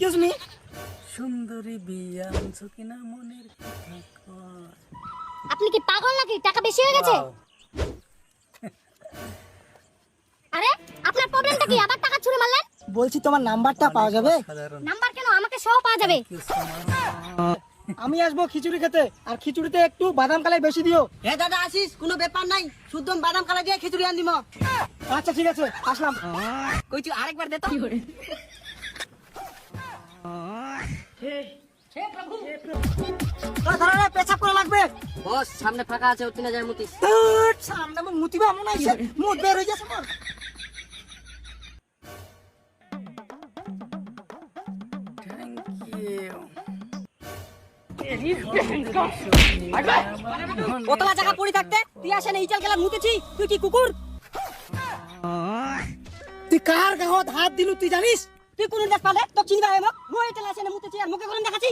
Excuse me সুন্দরী বিয়া আনছো কিনা মনের কথা কয়। আপনি কি পাগল নাকি? টাকা বেশি হয়ে গেছে? আরে আপনার প্রবলেমটা কি? আবার টাকা ছুড়ে মারলেন? বলছি তোমার নাম্বারটা পাওয়া যাবে? নাম্বার কেন? আমাকে সহ পাওয়া যাবে। আমি আসব খিচুড়ি খেতে। আর খিচুড়িতে একটু বাদাম কালাই বেশি দিও। হে দাদা আসিস কোনো ব্যাপার নাই। শুদ্ধ বাদাম কালা দিয়ে খিচুড়ি আন দিম আচ্ছা ঠিক আছে আসলাম। কইছি আরেকবার দে তো। পেছাব করা লাগবে। বস সামনে ফাঁকা আছে ওখানে যায় সামনে মনে মুত বের হয়ে যাচ্ছে. কতলা জায়গা পড়ে থাকতে তুই আসেন এই চাল খেলা মুতেছি। তুই কি কুকুর? তুই কার গাহত হাত দিলু তুই জানিস? তুই কোন দেখ পালে তো চিনবা হয় মোক মই চাল আসেন মুতেছি আর মুখে করে দেখাচ্ছি।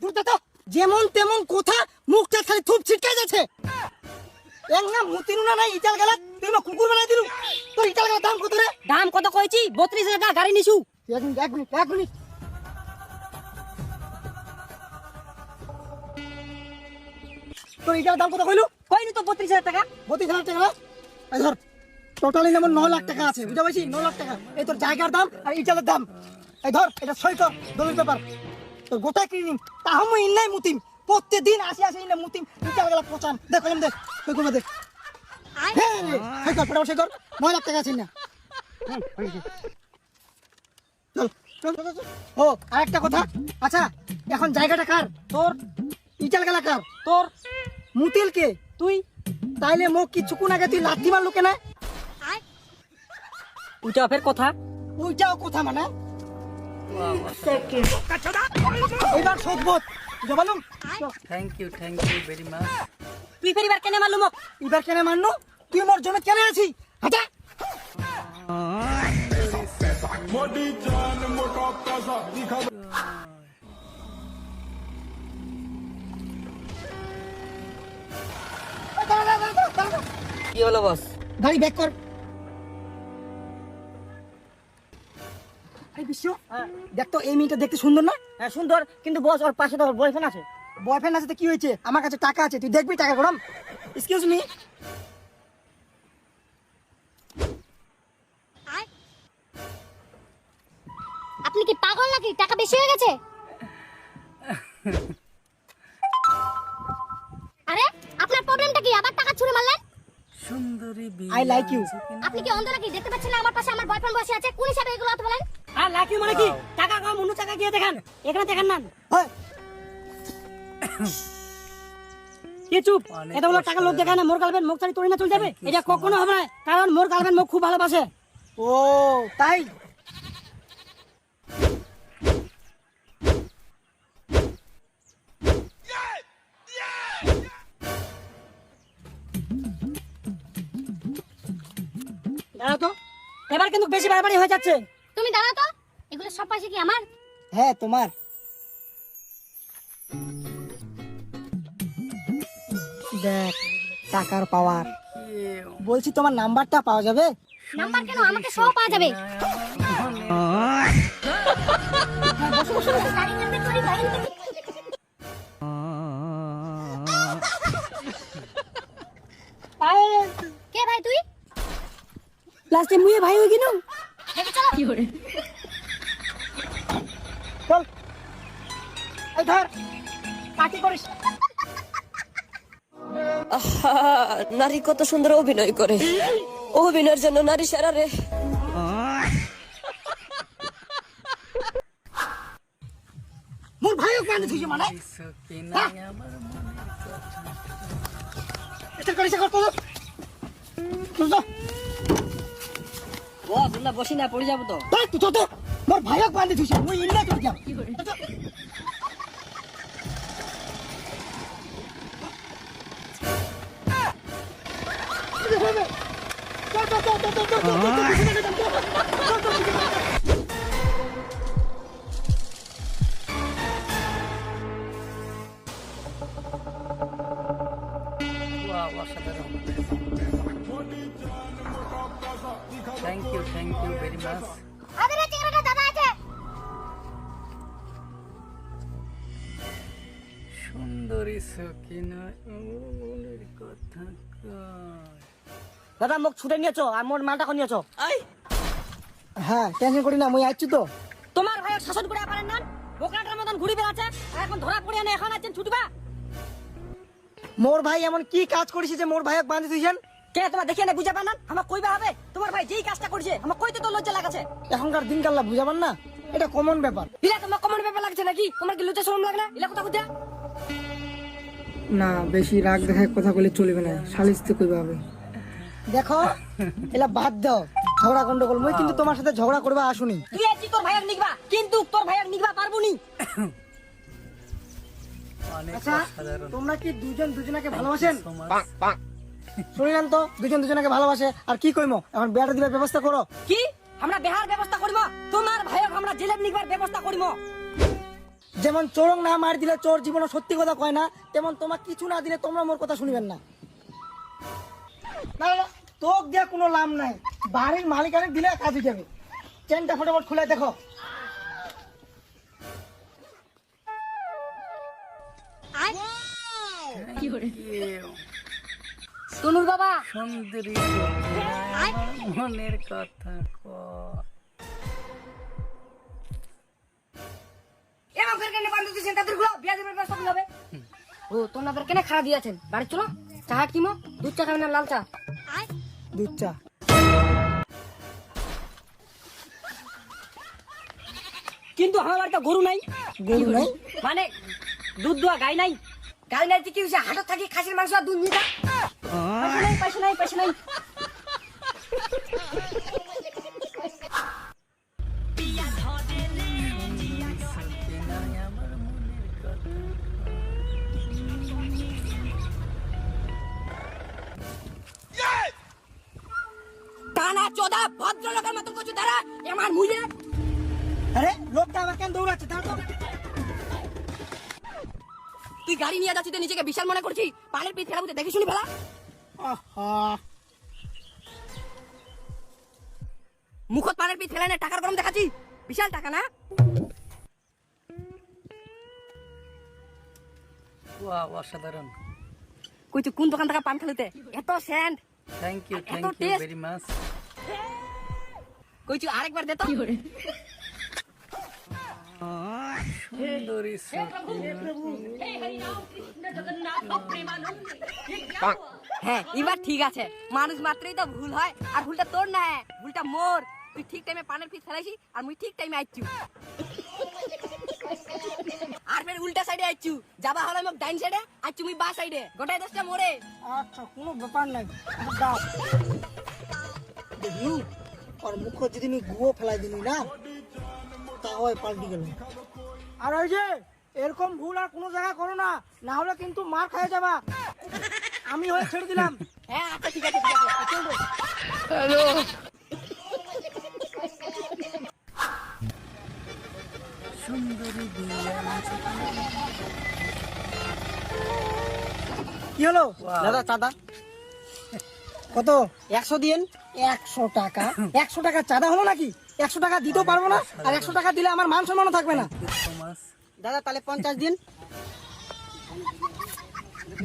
দূর তো যেমন তেমন কথা মুখটা খালি থুপ ছিটকে যাচ্ছে এক মুতিনু না নাই ইটাল গেলা তুই না কুকুর বানাই দিলু। তোর ইটাল গেলা দাম কত রে? দাম কত কইছি? বত্রিশ হাজার টাকা গাড়ি নিছু। এক মিনিট এক মিনিট এক মিনিট। তোর ইটার দাম কত কইলু? কইনি তো বত্রিশ হাজার টাকা। বত্রিশ হাজার টাকা না? এই ধর। টোটালি যেমন ন লাখ টাকা আছে বুঝতে পারছি ন লাখ টাকা। এই তোর জায়গার দাম আর ইটালের দাম। এই ধর এটা সই কর দলিল পেপার। তোর গোটা কিনিম তাহা ইন্নাই মুতিম। প্রত্যেক দিন আসি আসি ইন্না মুতিম। ইটাল গেলা পচান। দেখ কলম দেখ সই করবে দেখ। সই কর ফটাফট সই নয় লাখ টাকা আছে না চল চল, চল। কথা। আচ্ছা এখন জায়গাটা কার? তোর ইটাল গেলা কার? তোর মুতিল কে তুই? তাইলে মোক কি চুকুন আগে তুই লাথি মারলু কেন? উইটা ফের কথা। ওইটাও কথা মানে? এবার শোধবোধ জবালুম Thank you, thank you very much. তুই ফেরিবার কেনে মারলু মোক এবার কেন মাননু তুই মোর জন্য কেন আছি? হাঁটা। কি হলো বস গাড়ি ব্যাক কর। বিশ্ব দেখ তো এই মেয়েটা দেখতে সুন্দর না? হ্যাঁ সুন্দর কিন্তু বস ওর পাশে তো ওর বয়ফ্রেন্ড আছে। বয়ফ্রেন্ড আছে তো কি হয়েছে? আমার কাছে টাকা আছে তুই দেখবি টাকা গরম? এক্সকিউজ মি আপনি কি পাগল নাকি? টাকা বেশি হয়ে গেছে? আরে আপনার প্রবলেমটা কি? আবার টাকা ছুড়ে মারলেন? সুন্দরী I like you. আপনি কি অন্ধ নাকি? দেখতে পাচ্ছেন না আমার পাশে আমার বয়ফ্রেন্ড বসে আছে। কোন হিসাবে এগুলো বলেন? আর লাকি মানে কি? টাকা কম অন্য টাকা গিয়ে দেখান। এখানে দেখান না। চুপ? এটা বলো টাকা লোক দেখায় না মোর গার্লফ্রেন্ড মুখ ছাড়ি তোর না চলে যাবে? এটা কখনো হবে না কারণ মোর গার্লফ্রেন্ড মুখ খুব ভালোবাসে। ও তাই? দাঁড়াও তো। এবার কিন্তু বেশি বাড়াবাড়ি হয়ে যাচ্ছে। তুমি দাঁড়াও তো। সব পয়সা কি আমার? হ্যাঁ তোমার। দেখ টাকার পাওয়ার। বলছি তোমার নাম্বারটা পাওয়া যাবে? নাম্বার কেন? আমাকে সহ পাওয়া যাবে। গাড়ি কে ভাই তুই? লাস্টে মুয়ে ভাই হয়ে গেল। দেখে চলো। চল। এই ধর পার্টি করিস? নারী কত সুন্দর অভিনয় করে। অভিনয়ের জন্য নারী সেরা রে। মোর ভাইও কেন মানে? কথা। এটা করিস কর তো তুই যা বস না বসি না পড়ে যাব তো। তাই তুই তো মোর ভাইও বান্ধি তুই মুই ইল্লা তোর যা Wow, দাদা মোক ছুটে নিয়েছো আর মোর মালটা নিয়েছো হ্যাঁ টেনশন করি না মুই আসছি তো। তোমার ভাই শাসন করে পারেন না? বোকরাটার মতন ঘুরি বেড়াচ্ছে আর এখন ধরা পড়ে না এখন আছেন ছুটবা। মোর ভাই এমন কি কাজ করেছে যে মোর ভাইক বাঁধি দিয়েছেন কে তোমার দেখে না বুঝা পান না? আমার কইবা হবে? তোমার ভাই যেই কাজটা করছে আমার কইতে তো লজ্জা লাগাছে। এখনকার দিনকাল্লা বুঝাবেন না এটা কমন ব্যাপার। ইলা তোমার কমন ব্যাপার লাগছে নাকি? তোমার কি লজ্জা শরম লাগে না? ইলা কথা কথা না বেশি রাগ দেখায় কথা বলে চলবে না। সালিশতে কইবা হবে দেখো এলা বাদ দাও। ঝগড়া গন্ডগোল। মুই কিন্তু তোমার সাথে ঝগড়া করবা আসুনি। তুই আছি তোর ভাইয়াক নিগবা? কিন্তু তোর ভাইয়াক নিগবা পারব নি আচ্ছা তোমরা কি দুজন দুজনাকে ভালোবাসেন? শুনলাম তো দুজন দুজনাকে ভালোবাসে। আর কি কইমো এখন বিয়াটা দিবার ব্যবস্থা করো। কি? আমরা বেহার ব্যবস্থা করিব তোমার ভাইয়াক আমরা জেলের নিগবার ব্যবস্থা করিব যেমন চোরং না মার দিলে চোর জীবনে সত্যি কথা কয় না তেমন তোমার কিছু না দিলে তোমরা মোর কথা শুনবেন না। না তোক দিয়া কোনো লাভ নাই। বাড়ির মালিকানে দিলে কাজ হয়ে যাবে। চেনটা ফটাফট খুলে দেখো। তনুর বাবা। সুন্দরী মনের কথা কয় এমন করে কেন বান্ধব দিয়েছেন? তাদেরগুলো বিয়া দেবার ব্যবস্থা কি হবে ও তোমাদের কেন খারাপ দিয়েছেন? বাড়ি চলো। চা কিমো? দুধ চা না লাল চা? দুধ চা। কিন্তু আমার বাড়িতে গরু নাই। গরু নাই? মানে দুধ দোয়া গাই নাই। গাই নাই কি হয়েছে? হাটত থাকি খাসির মাংস আর দুধ নিতা পয়সা নাই পয়সা নাই পয়সা নাই। টানা চোদা ভদ্রলোকের মতো কিছু তারা আমার মুজে আরে লোকটা আবার কেন দৌড়াচ্ছে? তার তো। তুই গাড়ি নিয়ে যাচ্ছিস নিজেকে বিশাল মনে করছিস? পানের পিঠ ফেলা দেখে শুনি ফেলা মুখত পানের পিঠ ফেলা না টাকার গরম দেখাচ্ছি? বিশাল টাকা না? অসাধারণ। কই তুই কোন দোকান থেকে পান খেলতে? এত sand thank you thank you very much কই তুই আরেকবার দে তো। সুন্দরী হ্যাঁ এবার ঠিক আছে। মানুষ মাত্রই তো ভুল হয় আর ভুলটা তোর না ভুলটা মোর। তুই ঠিক টাইমে পানের পিস ফেলাইছি আর মুই ঠিক টাইমে আইছু আর ফের উল্টা সাইডে আইছু যাবা হলো মোক ডাইন সাইডে আইছু মুই বা সাইডে গোটাই দশটা মোরে আচ্ছা কোনো ব্যাপার নাই। আর মুখ যদি আমি গুয়ো ফেলাই দিলি না তা হয় পাল্টি গেল। আর ওই যে এরকম ভুল আর কোনো জায়গায় করো না না হলে কিন্তু মার খাইয়ে যাবা। আমি হয়ে ছেড়ে দিলাম। হ্যাঁ আচ্ছা ঠিক আছে ঠিক আছে চল রে। সুন্দরী কি হলো? দাদা চাঁদা। কত? একশো দিন একশো টাকা। একশো টাকা চাঁদা হলো নাকি? একশো টাকা দিতেও পারব না, আর একশো টাকা দিলে আমার মান সম্মানও থাকবে না। দাদা, তাহলে পঞ্চাশ দিন।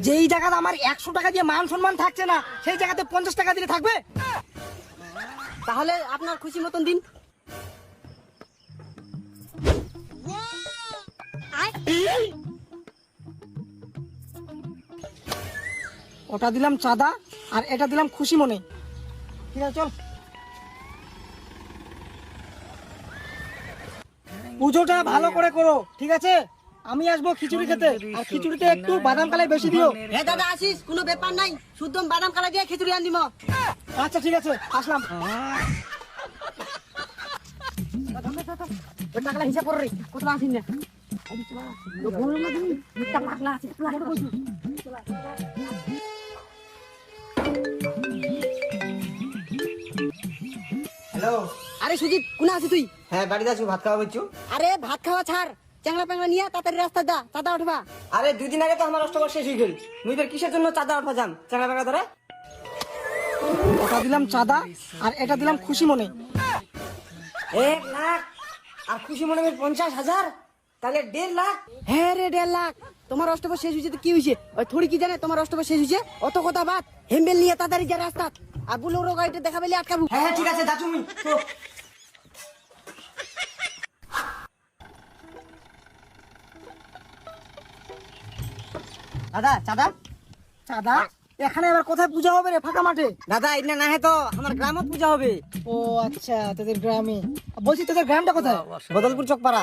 যেই জায়গাতে আমার একশো টাকা দিয়ে মান সম্মান থাকছে না, সেই জায়গাতে পঞ্চাশ টাকা দিলে থাকবে? তাহলে আপনার খুশি মতন দিন। ওটা দিলাম চাঁদা, আর এটা দিলাম খুশি মনে। ঠিক আছে চল। পুজোটা ভালো করে করো ঠিক আছে? আমি আসব খিচুড়ি খেতে। আর খিচুড়িতে একটু বাদাম কালাই বেশি দিও। হ্যাঁ দাদা আসিস? কোনো ব্যাপার নাই। শুদ্ধ বাদাম কালা দিয়ে খিচুড়ি আন দিম আচ্ছা ঠিক আছে আসলাম। টাকাটা হিসাব করে কত না। হ্যালো। আরে সুজিত কোন আছিস তুই? হ্যাঁ বাড়িতে আছো ভাত খাওয়া বলছো আরে ভাত খাওয়া ছাড়। চ্যাংলা প্যাংলা নিয়ে তাড়াতাড়ি রাস্তা দা চাঁদা উঠবা। আরে দুই দিন আগে তো আমার অষ্টমর শেষ হয়ে গেল। মুই তোর কিসের জন্য চাঁদা উঠা যাম চাঁদা টাকা ধরে। ওটা দিলাম চাঁদা আর এটা দিলাম খুশি মনে। এক লাখ আর খুশি মনে পঞ্চাশ হাজার। তাহলে দেড় লাখ। হ্যাঁ রে দেড় লাখ। তোমার অষ্টম শেষ হয়েছে তো কি হয়েছে? ওই থোড়ি কি জানে তোমার অষ্টম শেষ হয়েছে? অত কথা বাদ হেম্বেল নিয়ে তাড়াতাড়ি যা রাস্তা আর বুলোরো গাড়িটা দেখা পেলে আটকাবো। হ্যাঁ হ্যাঁ ঠিক আছে তো। দাদা চাঁদা? চাঁদা? এখানে এবার কোথায় পূজা হবে রে ফাঁকা মাঠে? দাদা এটা না হে তো আমার গ্রামত পূজা হবে। ও আচ্ছা তোদের গ্রামে। বলছি তোদের গ্রামটা কোথায়? বদলপুর চকপাড়া।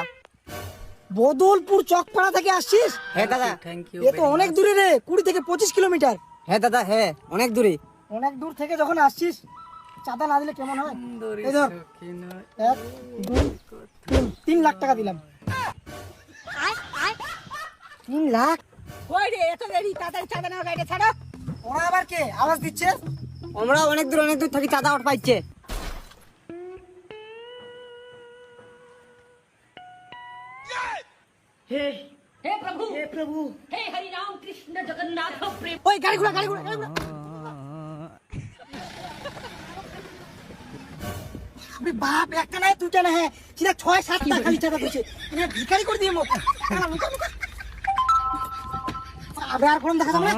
বদলপুর চকপাড়া থেকে আসছিস? হ্যাঁ দাদা। থ্যাংক ইউ এ তো অনেক দূরে রে কুড়ি থেকে পঁচিশ কিলোমিটার। হ্যাঁ দাদা হ্যাঁ অনেক দূরে। অনেক দূর থেকে যখন আসছিস চাঁদা না দিলে কেমন হয়? এই ধর এক দুই তিন তিন লাখ টাকা দিলাম। আয় আয়। তিন লাখ? ওই রে এত দেরি তাড়াতাড়ি চাঁদা নাও গাড়িটা ছাড়ো। ওরা আবার কে? আওয়াজ দিচ্ছে? আমরা অনেক দূর অনেক দূর থাকি চাঁদা ওঠ পাইছে। ওই গাড়ি ঘোড়া গাড়ি ঘোড়া গাড়ি ঘোড়া বাপ একটা নাই দুটা না হ্যাঁ। সেটা ছয় সাতটা খালি টাকা দিচ্ছে এটা ভিখারি করে দিয়ে মুখ। লুকা আর কোন দেখা যাবে না?